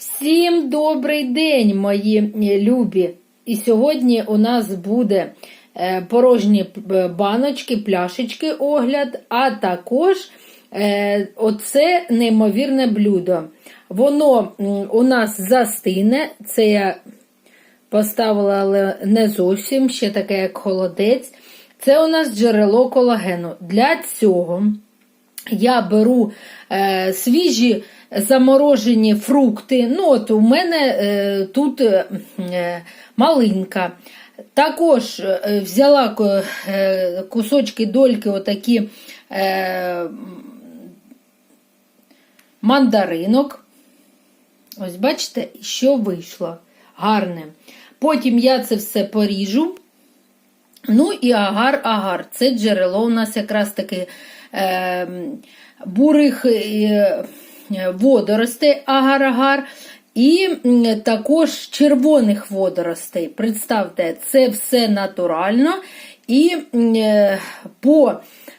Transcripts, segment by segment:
Всім добрий день, мої е, любі! І сьогодні у нас буде е, порожні баночки, пляшечки огляд, а також е, оце неймовірне блюдо. Воно у нас застине, це я поставила, але не зовсім, ще таке як холодець. Це у нас джерело колагену. Для цього я беру е, свіжі заморожені фрукти. Ну, от у мене е, тут е, е, малинка. Також е, взяла е, кусочки дольки, отакі е, мандаринок. Ось бачите, що вийшло. Гарне. Потім я це все поріжу. Ну і агар-агар. Це джерело у нас якраз таки е, бурих е, водоростей агар-агар. І також червоних водоростей. Представте, це все натурально. І е, по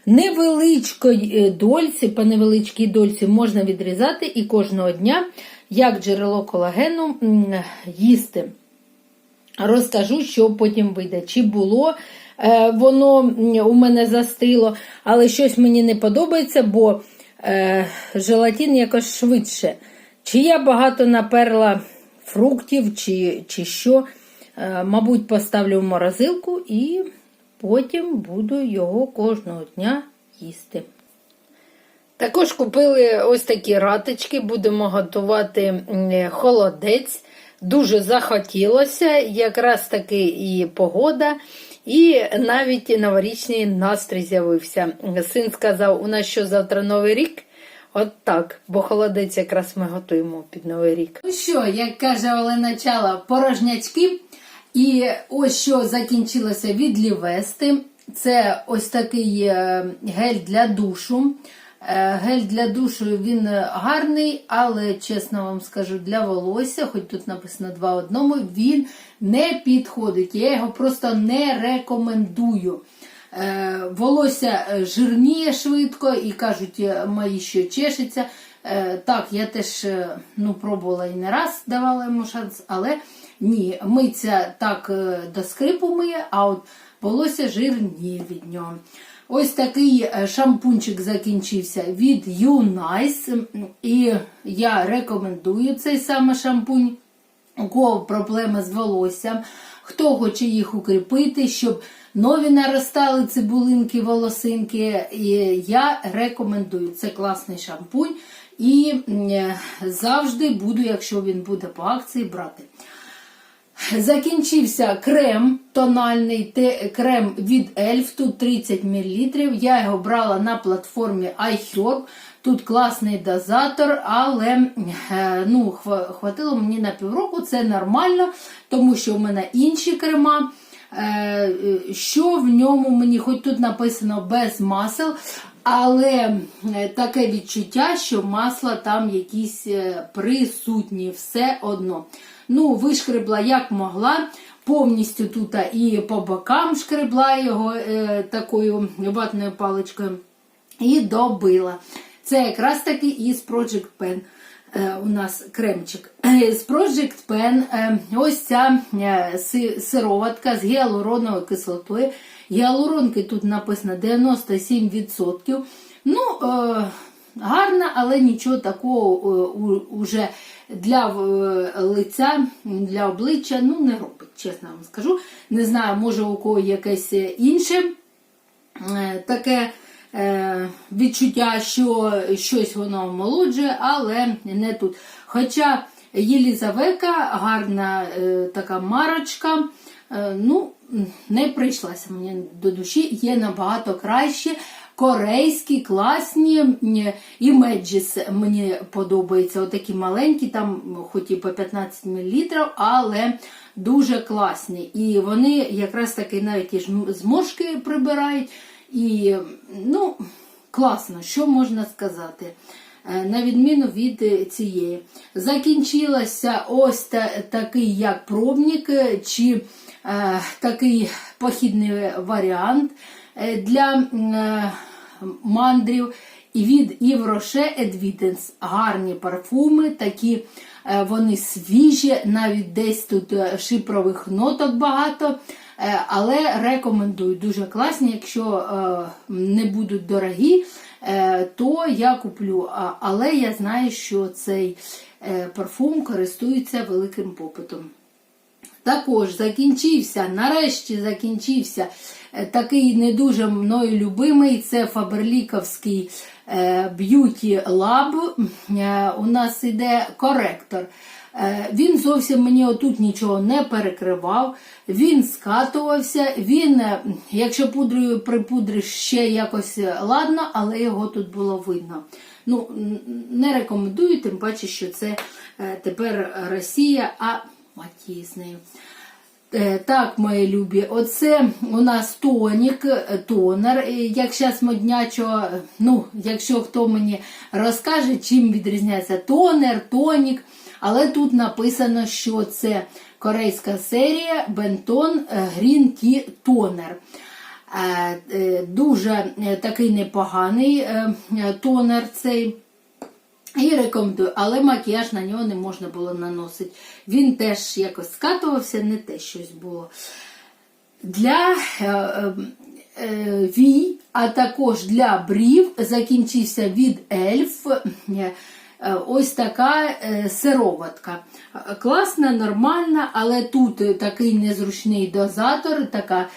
невеличкій е, дольці, по невеличкій дольці можна відрізати і кожного дня, як джерело колагену, їсти. Розкажу, що потім вийде. Чи було е, воно у мене застило, але щось мені не подобається, бо е, желатин якось швидше. Чи я багато наперла фруктів, чи, чи що. Е, мабуть, поставлю в морозилку і потім буду його кожного дня їсти. Також купили ось такі ратички, будемо готувати холодець. Дуже захотілося, якраз таки і погода, і навіть новорічний настрій з'явився. Син сказав, у нас що завтра новий рік? От так, бо холодець якраз ми готуємо під новий рік. Ну що, як каже Олена Чала, порожнячки. І ось що закінчилося від Лівести. Це ось такий е, гель для душу. Е, Гель для душу він гарний, але чесно вам скажу, для волосся, хоч тут написано два в одному, він не підходить. Я його просто не рекомендую. Е, Волосся е, жирніє швидко і кажуть, мої що чешеться. Так, я теж ну, пробувала і не раз давала йому шанс, але ні, миться так до скрипу миє, а от волосся жирніє від нього. Ось такий е, шампунчик закінчився від Unice. І я рекомендую цей саме шампунь. У кого проблеми з волоссям, хто хоче їх укріпити, щоб нові наростали цибулинки, волосинки. І я рекомендую. Це класний шампунь. І е, завжди буду, якщо він буде по акції, брати. Закінчився крем тональний, те, крем від Elf, тут 30 мл. Я його брала на платформі iHerb. Тут класний дозатор, але е, ну, хватило мені на півроку, це нормально, тому що в мене інші крема. Е, е, Що в ньому мені, хоч тут написано без масел, але таке відчуття, що масла там якісь присутні, все одно. Ну, вишкребла як могла, повністю тут і по бокам шкребла його е, такою ватною паличкою і добила. Це якраз таки із Project Pen. Е, у нас кремчик. Е, З Project Pen е, ось ця е, си- сироватка з гіалуроновою кислотою. Гіалуронки тут написано 97%. Ну, е, гарна, але нічого такого е, уже для е, лиця, для обличчя ну, не робить, чесно вам скажу. Не знаю, може у кого якесь інше е, таке відчуття, що щось воно омолоджує, але не тут. Хоча Єлізавека, гарна така марочка, ну, не прийшлася мені до душі, є набагато краще. Корейські, класні і Меджіс мені подобаються. Отакі маленькі, там хоч і по 15 мл, але дуже класні. І вони якраз таки навіть і зморшки прибирають. І ну, класно, що можна сказати. Е, На відміну від е, цієї. Закінчилася ось та, такий як пробник, е, чи е, такий похідний варіант для е, мандрів. І від Yves Rocher Edwidens гарні парфуми, такі Вони свіжі, навіть десь тут шипрових ноток багато. Але рекомендую дуже класні. Якщо не будуть дорогі, то я куплю. Але я знаю, що цей е, парфум користується великим попитом. Також закінчився, нарешті закінчився е, такий не дуже мною любимий. Це Фаберліковський е, Beauty Lab. Е, У нас іде коректор. Е, Він зовсім мені отут нічого не перекривав, він скатувався, він, е, якщо пудрою припудриш ще якось е, ладно, але його тут було видно. Ну, не рекомендую, тим паче, що це е, тепер Росія, а Матії з нею. Е, Так, мої любі, оце у нас тонік, е, тонер, як зараз моднячо, ну, якщо хто мені розкаже, чим відрізняється тонер, тонік, але тут написано, що це корейська серія Бентон Green Tea Toner. Дуже е, такий непоганий тонер цей. І рекомендую, але макіяж на нього не можна було наносити. Він теж якось скатувався, не те щось було. Для е, е, е, вій, а також для брів закінчився від ельф. е, Ось така е, сироватка. Класна, нормальна, але тут такий незручний дозатор, така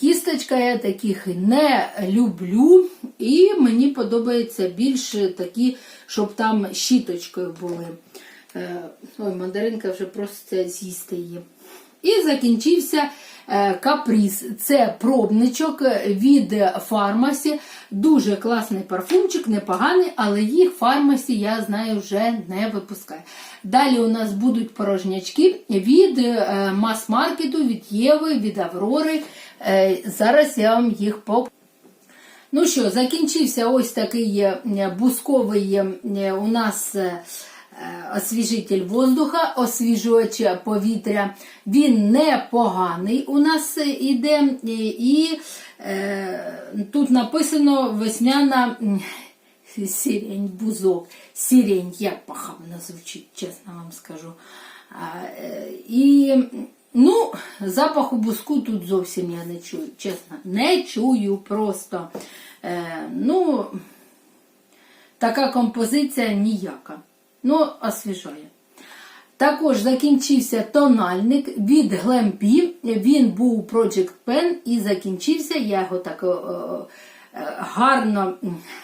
кісточка, я таких не люблю. І мені подобається більше такі, щоб там щіточкою були. Е, Ой, мандаринка вже проситься з'їсти її. І закінчився е, каприз. Це пробничок від фармасі. Дуже класний парфумчик, непоганий, але їх фармасі, я знаю, вже не випускає. Далі у нас будуть порожнячки від е, мас-маркету, від Єви, від Аврори. Зараз я вам їх покажу. Ну що, закінчився ось такий е, бусковий е, у нас е, освіжитель воздуха, освіжувач повітря. Він непоганий у нас іде. І е, тут написано весняна сірень, бузок. Сірень, як похабно звучить, чесно вам скажу. І ну, запаху буску тут зовсім я не чую, чесно. Не чую просто. Е, ну, така композиція ніяка. Ну, освіжає. Також закінчився тональник від Glamp. Він був Project Pen і закінчився. Я його так е, е, гарно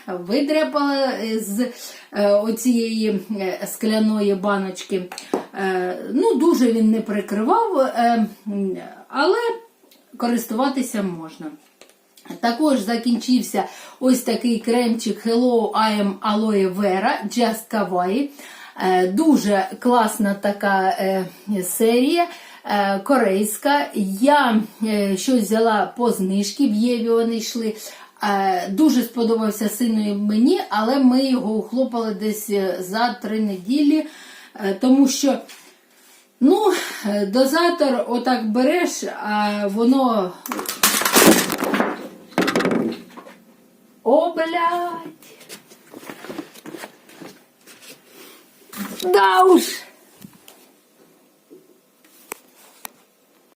видряпала з е, оцієї скляної баночки. Е, Ну, дуже він не прикривав, е, але користуватися можна. Також закінчився ось такий кремчик Hello I am Aloe Vera Just Kawaii. Е, Дуже класна така серія. Корейська. Я щось взяла по знижки, в Єві вони йшли. Дуже сподобався сину мені, але ми його ухлопали десь за три неділі, тому що ну, е, дозатор отак береш, а воно О, блядь. Да уж.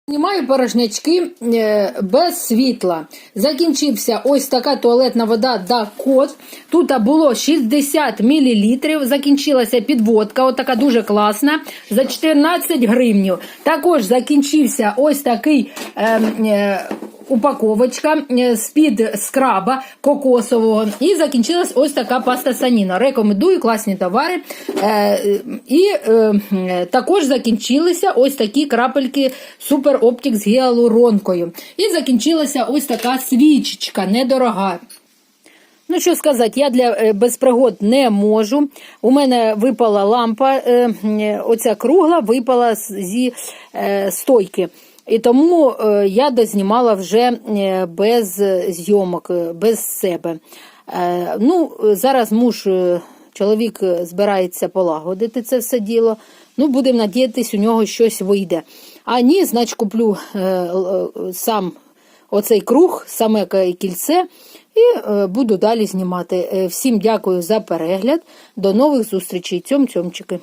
Знімаю порожнячки е, без світла. Закінчився ось така туалетна вода Дакот. Тут було 60 мл. Закінчилася підводка, отака дуже класна, за 14 гривнів. Також закінчився ось такий е, е, упаковочка е, з-під скраба кокосового. І закінчилась ось така паста Саніна. Рекомендую класні товари. Е, І е, також закінчилися ось такі крапельки Super Optic з гіалуронкою. І закінчилася ось така свічечка недорога. Ну, що сказати, я для е, безпригод не можу. У мене випала лампа, оця кругла випала зі стойки. І тому е, я дознімала вже е, без зйомок, е, без себе. Ну, зараз муж, чоловік збирається полагодити це все діло. Ну, будемо надіятись, у нього щось вийде. А ні, значить, куплю сам оцей круг, саме кільце, і буду далі знімати. Всім дякую за перегляд. До нових зустрічей. Цьом-цьомчики.